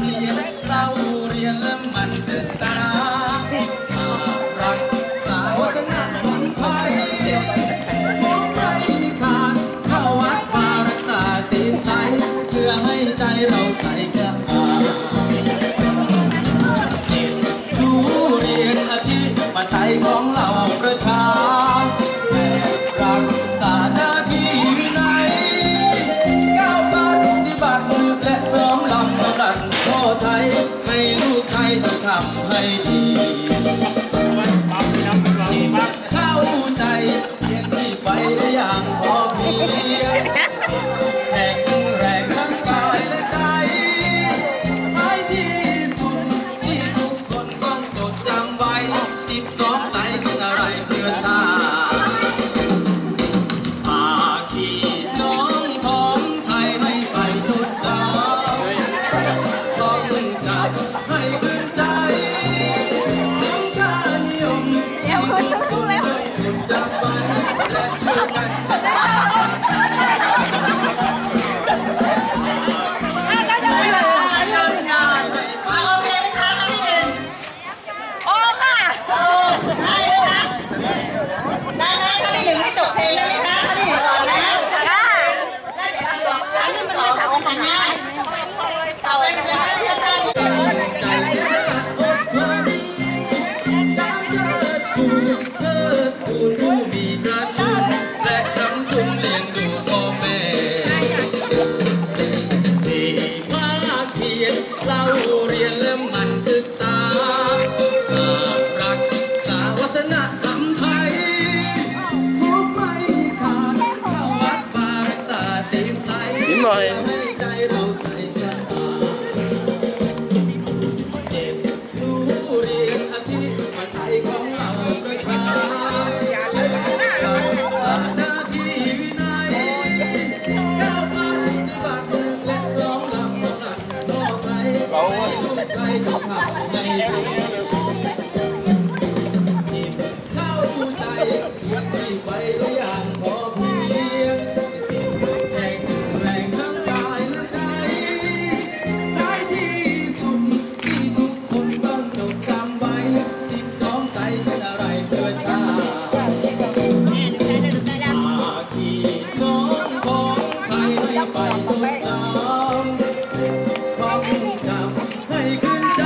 Yeah. บให้ดีเข้าใจเรียนที่ไปได้อย่างพอเพียง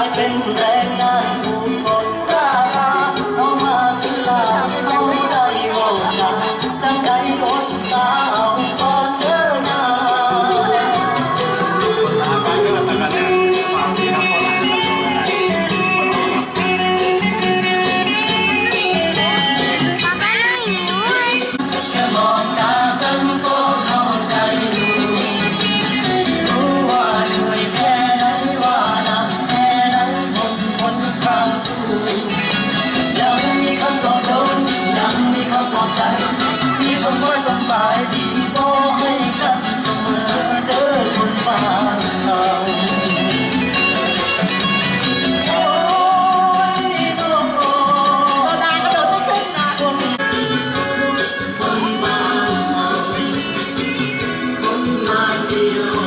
I've been playing on you.